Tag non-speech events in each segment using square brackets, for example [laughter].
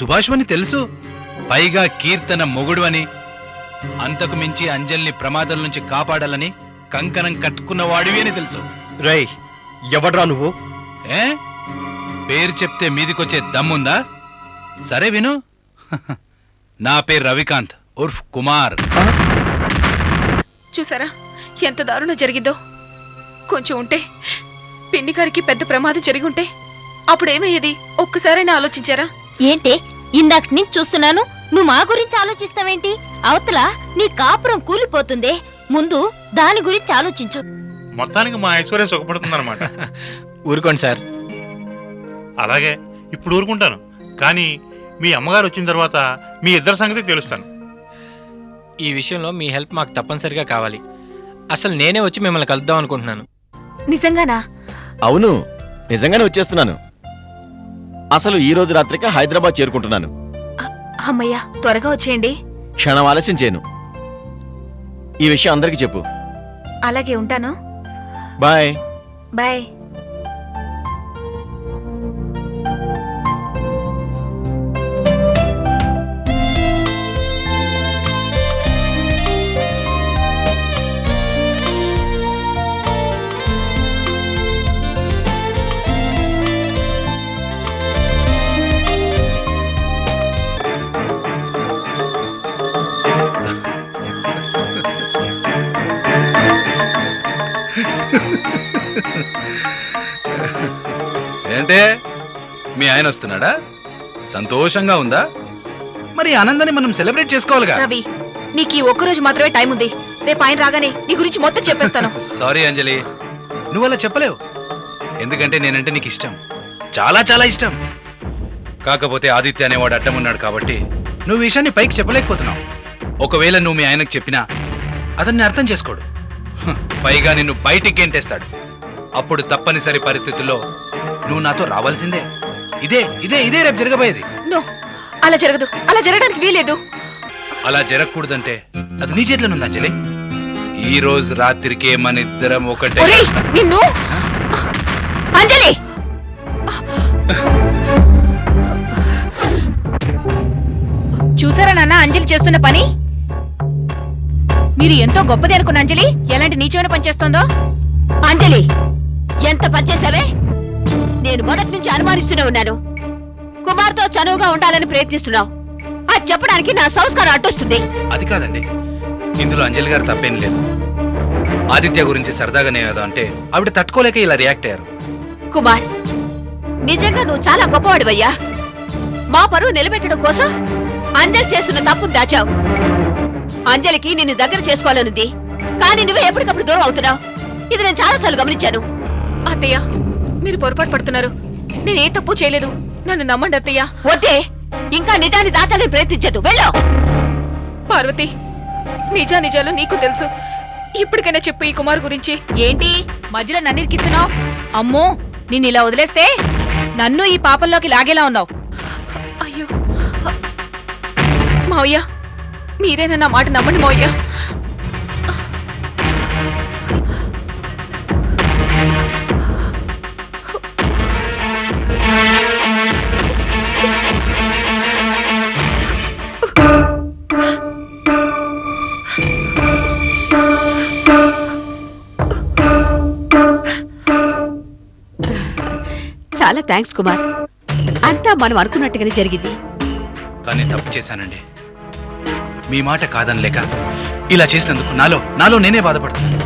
సుభాష్వని తెలుసు? పైగా కీర్తన మొగుడు అని అంతకు మించి అంజల్ని ప్రమాదం నుంచి కాపాడాలని కంకణం కట్టుకున్నవాడివి అని తెలుసు. రై ఎవడ్రా నువ్వు? ఏ? పేరు చెప్తే మీదికొచ్చే దమ్ముందా? సరే విను. [laughs] నా పేరు రవికాంత్ ఉర్ఫ్ కుమార్. చూసారా? ఎంత దారుణం జరిగిందో. కొంచెం ఉంటే పిన్ని గారికి పెద్ద ప్రమాదం జరిగి ఉంటే అప్పుడు ఏమయ్యేది ఒక్కసారైనా ఆలోచించారా? ఏంటే? ఇందాక నుంచి చూస్తున్నాను. నువ్వు మా గురించి ఆలోచిస్తావేంటి? అవతల నీ కాపురం కూలిపోతుందే. ముందు దాని గురించి ఆలోచించు. మొత్తానికి మా ఐశ్వర్య సుఖపడుతుందన్నమాట. [laughs] ఊరుకోండి సార్. అలాగే ఇప్పుడు ఊరుకుంటాను. కానీ మీ అమ్మగారు వచ్చిన తర్వాత మీ ఇద్దరి సంగతి తెలుస్తాను. ఈ విషయంలో మీ హెల్ప్ మాకు తప్పనిసరిగా కావాలి. అసలు నేనే వచ్చి మిమ్మల్ని కలుద్దాం అనుకుంటున్నాను. నిజంగానా? అవును నిజంగానే వచ్చేస్తున్నాను. అసలు ఈ రోజు రాత్రికి హైదరాబాద్ చేరుకుంటున్నాను. అమ్మయ్యా త్వరగా వచ్చేయండి. క్షణం ఆలస్యం చేయను ఈ విషయం అందరికీ చెప్పు. అలాగే ఉంటాను. బాయ్. బాయ్. ఏంటే మీ ఆయన వస్తున్నాడా? సంతోషంగా ఉందా? మరి ఆనందాన్ని మనం సెలబ్రేట్ చేసుకోవాలిగా. రవి నీకు ఈ ఒక్కరోజు మాత్రమే టైం ఉంది. రేపు ఆయన రాగానే నీ గురించి మొత్తం చెప్పేస్తాను. [laughs] సారీ అంజలి. నువ్వు అలా చెప్పలేవు. ఎందుకంటే నేనంటే నీకు ఇష్టం. చాలా చాలా ఇష్టం. కాకపోతే ఆదిత్య అనేవాడు అడ్డం ఉన్నాడు కాబట్టి నువ్వు ఈ విషయాన్ని పైకి చెప్పలేకపోతున్నావు. ఒకవేళ నువ్వు మీ ఆయనకు చెప్పినా అతన్ని అర్థం చేసుకోడు. హ్, పైగా నిన్ను బయటికి గెంటేస్తాడు. అప్పుడు తప్పనిసరి పరిస్థితుల్లో నువ్వు నాతో రావాల్సిందే. ఇదే ఇదే ఇదే రేపు జరగబోయేది. నో అలా జరగదు. అలా జరగడానికి వీలేదు అలా జరగకూడదంటే అది నీ చేతిలో ఉంది అంజలి. ఈ రోజు రాత్రికే మన ఇద్దరం ఒకటే ఒరేయ్ నిన్ను? అంజలి! చూసారా నాన్న అంజలి చేస్తున్న పని? మీరు ఎంతో గొప్పది అనుకున్న అంజలి ఎలాంటి నీచమైన పని చేస్తోందో? అంజలి ఎంత పనిచేసావే నేను మొదటి నుంచి అనుమానిస్తూనే ఉన్నాను. కుమార్తో చనువుగా ఉండాలని ప్రయత్నిస్తున్నావు. అది చెప్పడానికి నా సంస్కారం అడ్డొస్తుంది. అది కాదండి. ఇందులో అంజలి గారు తప్పేం లేదు. ఆదిత్య గురించి సరదాగానే ఏదో అంటే ఆవిడ తట్టుకోలేక ఇలా రియాక్ట్ అయ్యారు. కుమార్ నిజంగా నువ్వు చాలా గొప్పవాడివయ్యా. మా పరువు నిలబెట్టడం కోసం అంజలి చేస్తున్న తప్పును దాచావు. అంజలికి నిన్ను దగ్గర చేసుకోవాలనుంది. కానీ నువ్వే ఎప్పటికప్పుడు దూరం అవుతున్నావు. ఇది నేను చాలాసార్లు గమనించాను. అత్తయ్య మీరు పొరపాటు పడుతున్నారు. నేనే తప్పు చేయలేదు. నన్ను నమ్మండి అత్తయ్య. వద్దే! ఇంకా నిజాన్ని దాచాలని ప్రయత్నించదు. వెళ్ళు! పార్వతి నిజా నిజాలు నీకు తెలుసు. ఇప్పటికైనా చెప్పు ఈ కుమార్ గురించి. ఏంటి? మధ్యలో నన్ను ఇరికిస్తున్నావు అమ్మో! నిన్ను ఇలా వదిలేస్తే నన్ను ఈ పాపంలోకి లాగేలా ఉన్నావు. అయ్యో! మావయ్య మీరేనా నా మాట నమ్మండి మావయ్య. చాలా థ్యాంక్స్ కుమార్. అంతా మనం అనుకున్నట్టుగానే జరిగింది. కానీ తప్పు చేశానండి. మీ మాట కాదనలేక ఇలా చేసినందుకు నాలో నాలో నేనే బాధపడుతున్నాను.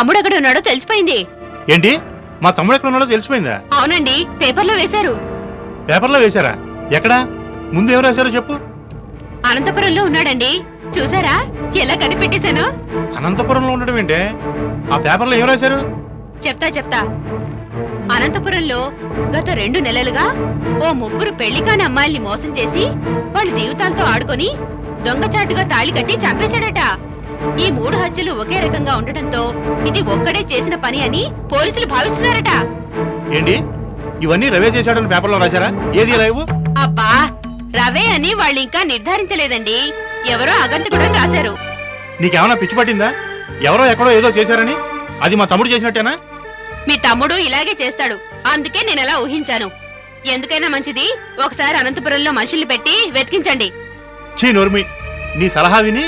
తమ్ముడు ఎక్కడ ఉన్నాడో తెలిసిపోయింది. ఏంటి? మా తమ్ముడు ఎక్కడ ఉన్నాడో తెలిసిపోయిందా? అవునండి పేపర్లో వేశారు. పేపర్లో వేశారా? ఎక్కడా? ముందు ఏం రాశారో చెప్పు. అనంతపురంలో ఉన్నాడండి. చూసారా? ఎలా కనిపెట్టేశాను? అనంతపురంలో ఉండడం ఏంటే? ఆ పేపర్లో ఏం రాశారు? చెప్తా చెప్తా. అనంతపురంలో గత రెండు నెలలుగా ఓ ముగ్గురు పెళ్ళి కాని అమ్మాయిల్ని మోసం చేసి వాళ్ళ జీవితాలతో ఆడుకొని దొంగచాటుగా తాళి కట్టి చంపేశాడట. ఈ మూడు హత్యలు ఒకే రకంగా ఉండటంతో ఇది ఒక్కడే చేసిన పని అని పోలీసులు భావిస్తున్నారట. ఏంటి? ఇవన్నీ రవే చేశాడని పేపర్లో రాశారా? ఏది లైవ్ అబ్బా రవే అని వాళ్ళు ఇంకా నిర్ధారించలేదండి. ఎవరో అగంతకుడని రాశారు. నీకేమైనా పిచ్చి పట్టిందా? ఎవరో ఎక్కడో ఏదో చేశారని? అది మా తమ్ముడు చేసినట్టేనా? మీ తమ్ముడు ఇలాగే చేస్తాడు. అందుకే నేను అలా ఊహించాను. ఎందుకైనా మంచిది ఒకసారి అనంతపురంలో మనుషుల్ని పెట్టి వెతికించండి. చీ నోర్మి. నీ సలహా విని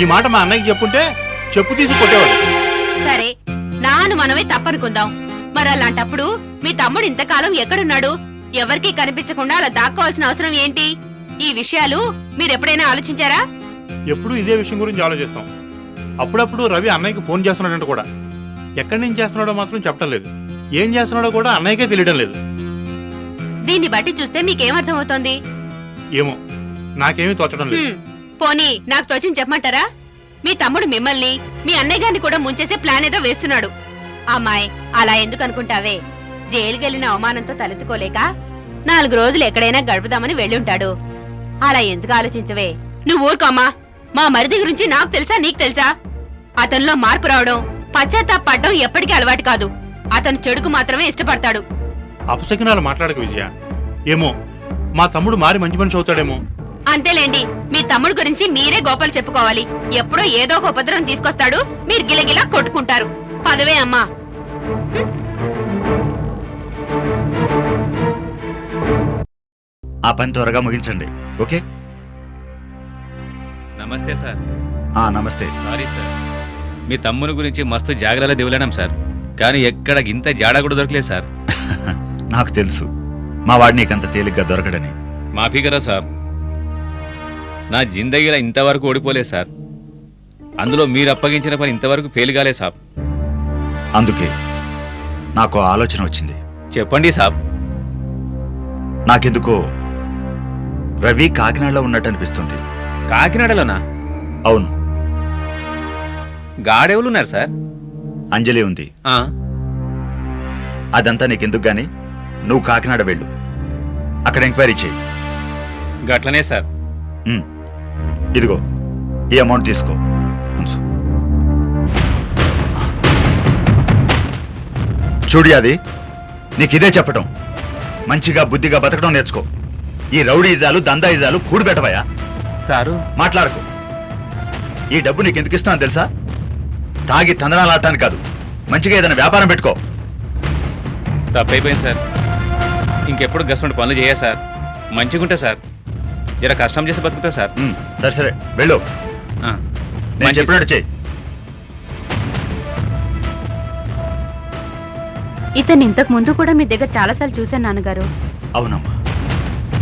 ఈ మాట మా అన్నయ్యకి చెప్పుంటే చెప్పు తీసి కొట్టేవాడు. సరే నాను మనమే తప్పనుకుందాం. మరి అలాంటప్పుడు మీ తమ్ముడు ఇంతకాలం ఎక్కడున్నాడు? ఎవరికీ కనిపించకుండా అలా దాక్కోవాల్సిన అవసరం ఏంటి? ఈ విషయాలు మీరెప్పుడైనా ఆలోచించారా? ఎప్పుడూ ఇదే విషయం గురించి ఆలోచిస్తాం. అప్పుడప్పుడు రవి అన్నయ్యకి ఫోన్ చేస్తున్నాడంట కూడా. ఎక్కడి నుంచి చేస్తున్నాడో మాత్రం చెప్పడం లేదు. ఏం చేస్తున్నాడో కూడా అన్నయ్యకే తెలియడం లేదు. దీన్ని బట్టి చూస్తే మీకేమర్థమవుతోంది ఏమో నాకేమీ తోచడం లేదు. హ్మ్, పోనీ నాకు తోచిన చెప్పమంటారా? మీ తమ్ముడు మిమ్మల్ని మీ అన్నయ్య గారిని కూడా ముంచేసే ప్లాన్ ఏదో వేస్తున్నాడు. అమ్మాయి అలా ఎందుకు అనుకుంటావే? జైలుకెళ్ళిన అవమానంతో తలెత్తుకోలేక నాలుగు రోజులు ఎక్కడైనా గడుపుదామని వెళ్ళుంటాడు. అలా ఎందుకు ఆలోచించవే? నువ్వు ఊరుకోమ్మా మా మరిది గురించి నాకు తెలుసా నీకు తెలుసా? అతనిలో మార్పు రావడం పశ్చాత్తాపడడం ఎప్పటికీ అలవాటు కాదు. అతను చెడుకు మాత్రమే ఇష్టపడతాడు. అపశకునాలు మాట్లాడక విజయ. ఏమో మా తమ్ముడు మారి మంచి మనిషి అవుతాడేమో. అంతేలేండి మీ తమ్ముడు గురించి మీరే గోపాలు చెప్పుకోవాలి. ఎప్పుడో ఏదో ఒక ఉపద్రవం తీసుకొస్తాడు మీరు గిలగిలా కొట్టుకుంటారు. పదవే అమ్మా. ఆ పని త్వరగా ముగించండి ఓకే? నమస్తే సార్. ఆ నమస్తే. Sorry sir. మీ తమ్ముని గురించి మస్తు జాగ్రత్తగా దివలేనాం సార్. కానీ ఎక్కడ ఇంత జాడ కూడా దొరకలేదు సార్. [laughs] నాకు తెలుసు. మా వాడు నీకంత తేలిగ్గా దొరకడని. మాఫీ కదా సార్. నా జిందగీలో ఇంతవరకు ఓడిపోలేదు సార్. అందులో మీరు అప్పగించిన పని ఇంతవరకు ఫెయిల్ కాలేదు సాబ్. అందుకే నాకు ఆలోచన వచ్చింది. చెప్పండి సాబ్. నాకెందుకో రవి కాకినాడలో ఉన్నట్టు అనిపిస్తుంది కాకినాడలోనా? అవును. గాడెవలు ఉన్నారు సార్? అంజలి ఉంది. ఆ, అదంతా నీకెందుకు గాని? నువ్వు కాకినాడ వెళ్ళు. అక్కడ ఎంక్వైరీ చేయి. గట్లనే సార్. ఉమ్. ఇదిగో ఈ అమౌంట్ తీసుకో. ఉంచు. చూడు అది నీకిదే చెప్పటం. మంచిగా బుద్ధిగా బతకడం నేర్చుకో. ఈ రౌడీజాలు దందాయిజాలు కూడిపెట్టవయా సారు. మాట్లాడకు. ఈ డబ్బు నీకు ఎందుకు ఇస్తున్నాను తెలుసా? తాగి తందనాలాడటానికి కాదు. మంచిగా ఏదైనా వ్యాపారం పెట్టుకో. తప్పైపోయింది సార్. ఇంకెప్పుడు గసండి పనులు చేయ సార్. మంచిగుంటా సార్. జర కష్టం చేసి బతుకుతా సార్. ఉమ్, సరే సరే వెళ్ళు. ఆ, నేను మంచిది చెప్పినట్టు చెయ్యి ఇతను ఇంతకు ముందు కూడా మీ దగ్గర చాలాసార్లు చూశాను నాన్నగారు. అవునమ్మా.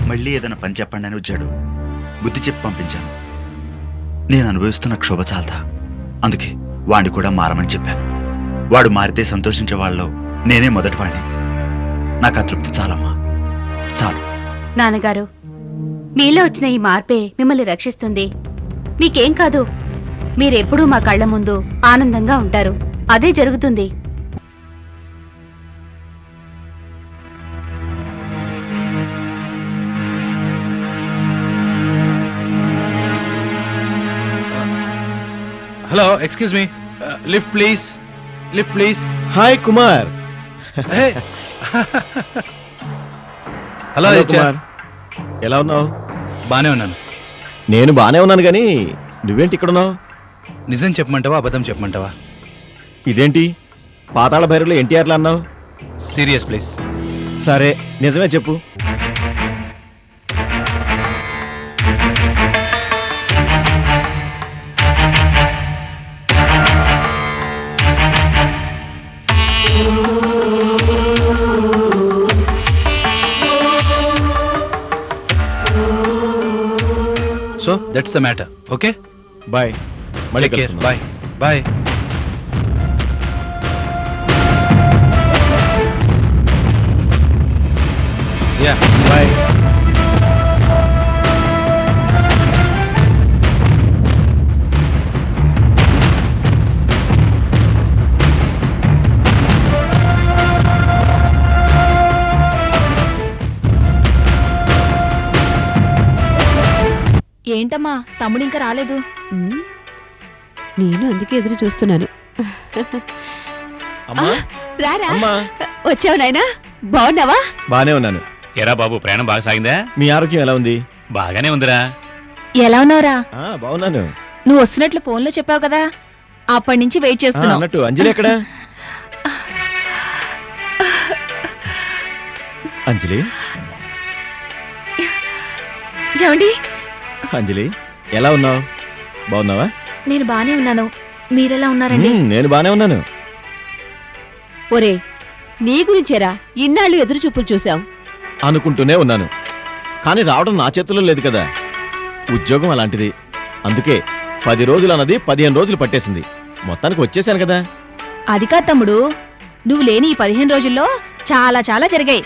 మళ్ళీ ఏదైనా పని చెప్పండి అని వచ్చాడు. బుద్ధి చెప్పి పంపించాను. నేను అనుభవిస్తున్న క్షోభ చాలదా? అందుకే వాడిని కూడా మారమని చెప్పాను. వాడు మారితే సంతోషించే వాళ్ళలో నేనే మొదటి వాడిని నాకు ఆ తృప్తి చాలమ్మా. చాలు. నాన్నగారు మీలో వచ్చిన ఈ మార్పే మిమ్మల్ని రక్షిస్తుంది. మీకేం కాదు. మీరెప్పుడూ మా కళ్ళ ముందు ఆనందంగా ఉంటారు. అదే జరుగుతుంది. Hello excuse me lift please lift please hi Kumar hello Kumar ఎలా ఉన్నావు? బానే ఉన్నాను. నేను బానే ఉన్నాను కానీ నువ్వేంటి ఇక్కడ ఉన్నావు నిజం చెప్పమంటావా అబద్ధం చెప్పమంటావా? ఇదేంటి? పాతాళ భైరవులు ఎన్టీఆర్లు అన్నావు? Serious please. సరే నిజమే చెప్పు. That's the matter okay bye మళ్ళీ care. Bye bye ya bye ఏంటమ్మా? తమ్ముడు ఇంకా రాలేదు నేను అందుకే ఎదురు చూస్తున్నాను. అమ్మా? రారా? అమ్మా? వచ్చావు నాయనా? బాగున్నావా? బానే ఉన్నాను. ఎరా బాబు ప్రయాణం బాగా సాగిందా? మీ ఆరోగ్యం ఎలా ఉంది? బాగానే ఉందిరా. ఎలా ఉన్నావురా? ఆ బాగున్నాను. నువ్వు వస్తున్నట్లు ఫోన్లో చెప్పావు కదా. అప్పటి నుంచి వెయిట్ ఆ, చేస్తున్నావు. అన్నట్టు. అంజలి ఎక్కడ? అంజలి? ఏమండి? అంజలి? ఎలా ఉన్నావు? బాగున్నావా? నేను బానే ఉన్నాను. మీరెలా ఉన్నారండి? నేను బానే ఉన్నాను. ఒరే నీ గురించేరా ఇన్నాళ్ళు ఎదురు చూపులు చూసాం అనుకుంటూనే ఉన్నాను. కానీ రావడం నా చేతుల్లో లేదు కదా. ఉద్యోగం అలాంటిది. అందుకే పది రోజులు అన్నది పదిహేను రోజులు పట్టేసింది. మొత్తానికి వచ్చేసాను కదా. అది కాదు తమ్ముడు. నువ్వు లేని ఈ పదిహేను రోజుల్లో చాలా చాలా జరిగాయి.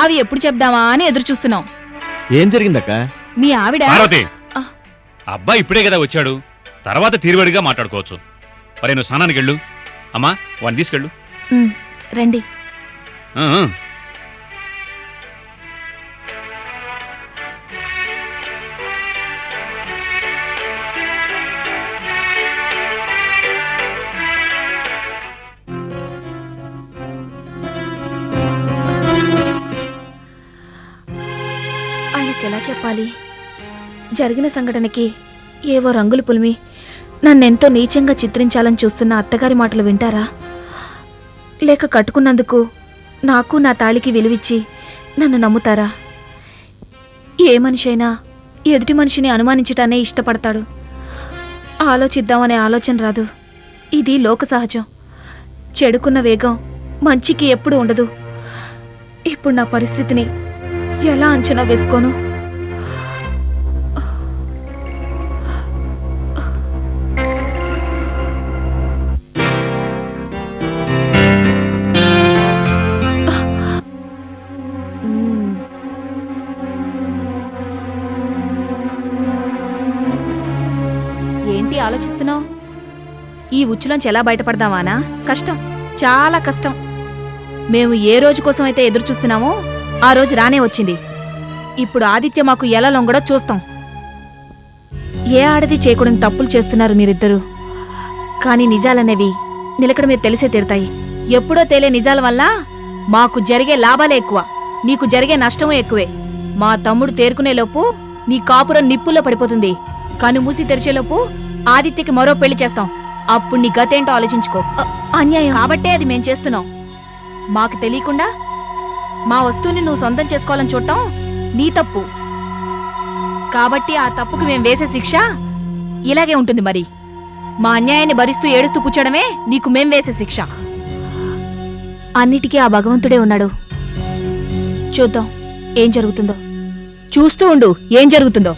అవి ఎప్పుడు చెప్దామా అని ఎదురు చూస్తున్నాం ఏం జరిగిందక్క? మీ ఆవిడ? పార్వతి! ఆ. అబ్బాయి ఇప్పుడే కదా వచ్చాడు. తర్వాత తీరుబడిగా మాట్లాడుకోవచ్చు. మరి నువ్వు స్నానానికి వెళ్ళు. అమ్మా వాడిని తీసుకెళ్ళు. ఉమ్, రండి. ఆ, ఆ. చెప్పాలి జరిగిన సంఘటనకి ఏవో రంగులు పులిమి నన్నెంతో నీచంగా చిత్రించాలని చూస్తున్న అత్తగారి మాటలు వింటారా? లేక కట్టుకున్నందుకు నాకు నా తాళికి విలువిచ్చి నన్ను నమ్ముతారా? ఏ మనిషి అయినా ఎదుటి మనిషిని అనుమానించటానే ఇష్టపడతాడు. ఆలోచిద్దామనే ఆలోచన రాదు. ఇది లోక సహజం. చెడుకున్న వేగం మంచికి ఎప్పుడు ఉండదు. ఇప్పుడు నా పరిస్థితిని ఎలా అంచనా వేసుకోను? ఈ ఉచ్చులోంచి ఎలా బయటపడదామానా కష్టం చాలా కష్టం. మేము ఏ రోజు కోసం అయితే ఎదురు చూస్తున్నామో ఆ రోజు రానే వచ్చింది. ఇప్పుడు ఆదిత్య మాకు ఎలా లొంగడో చూస్తాం. ఏ ఆడది చేయకూడని తప్పులు చేస్తున్నారు మీరిద్దరూ? కానీ నిజాలనేవి నిలకడ మీద తెలిసే తీరుతాయి. ఎప్పుడో తేలే నిజాల వల్ల మాకు జరిగే లాభాలే ఎక్కువ. నీకు జరిగే నష్టమూ ఎక్కువే. మా తమ్ముడు తేరుకునేలోపు నీ కాపురం నిప్పుల్లో పడిపోతుంది. కను మూసి తెరిచేలోపు ఆదిత్యకి మరో పెళ్ళి చేస్తాం. అప్పుడు నీ గతేంటో ఆలోచించుకో. అన్యాయం. కాబట్టే అది మేం చేస్తున్నాం. మాకు తెలియకుండా మా వస్తువుని నువ్వు సొంతం చేసుకోవాలని చూడటం నీ తప్పు. కాబట్టి ఆ తప్పుకు మేం వేసే శిక్ష ఇలాగే ఉంటుంది మరి. మా అన్యాయాన్ని భరిస్తూ ఏడుస్తూ కూర్చోడమే నీకు మేం వేసే శిక్ష. అన్నిటికీ ఆ భగవంతుడే ఉన్నాడు. చూద్దాం ఏం జరుగుతుందో. చూస్తూ ఉండు ఏం జరుగుతుందో.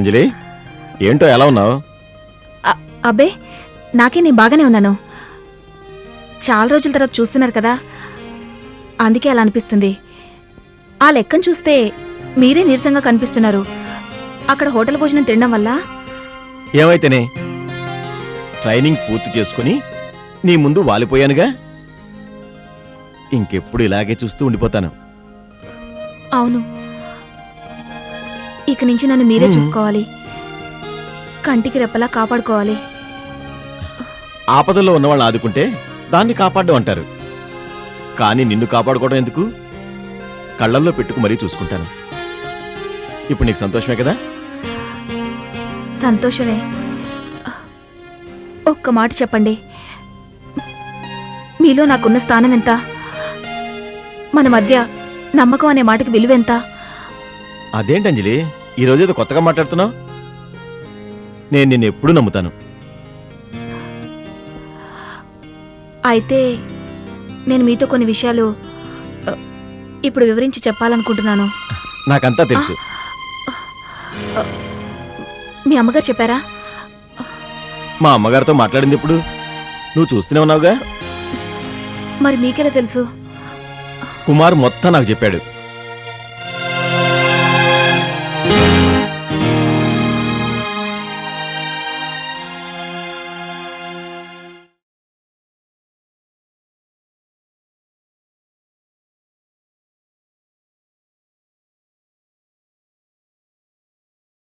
అంజలి ఏంటో ఎలా ఉన్నావు? అబ్బే నాకే నేను బాగానే ఉన్నాను. చాలా రోజుల తర్వాత చూస్తున్నారు కదా అందుకే అలా అనిపిస్తుంది. ఆ లెక్కను చూస్తే మీరే నీరసంగా కనిపిస్తున్నారు. అక్కడ హోటల్ భోజనం తినడం వల్ల? ఏమైతేనే? ట్రైనింగ్ పూర్తి చేసుకుని నీ ముందు వాలిపోయానుగా? ఇంకెప్పుడు ఇలాగే చూస్తూ ఉండిపోతాను. అవును. ఇక నుంచి నన్ను మీరే. చూసుకోవాలి. కంటికి రెప్పలా కాపాడుకోవాలి. ఆపదల్లో ఉన్నవాళ్ళని ఆదుకుంటే దాన్ని కాపాడడం అంటారు. కానీ నిన్ను కాపాడుకోవడం ఎందుకు? కళ్ళల్లో పెట్టుకు మరీ చూసుకుంటాను. ఇప్పుడు నీకు సంతోషమే కదా? సంతోషమే. ఒక్క మాట చెప్పండి. మీలో నాకున్న స్థానం ఎంత? మన మధ్య నమ్మకం అనే మాటకి విలువెంత అదేంటి అంజలి ఈ రోజు ఏదో కొత్తగా మాట్లాడుతున్నావు? నేను నిన్ను ఎప్పుడూ నమ్ముతాను. అయితే నేను మీతో కొన్ని విషయాలు ఇప్పుడు వివరించి చెప్పాలనుకుంటున్నాను. నాకంతా తెలుసు. మీ అమ్మగారు చెప్పారా? మా అమ్మగారితో మాట్లాడింది ఇప్పుడు నువ్వు చూస్తూనే ఉన్నావుగా? మరి మీకెలా తెలుసు? కుమార్ మొత్తం నాకు చెప్పాడు.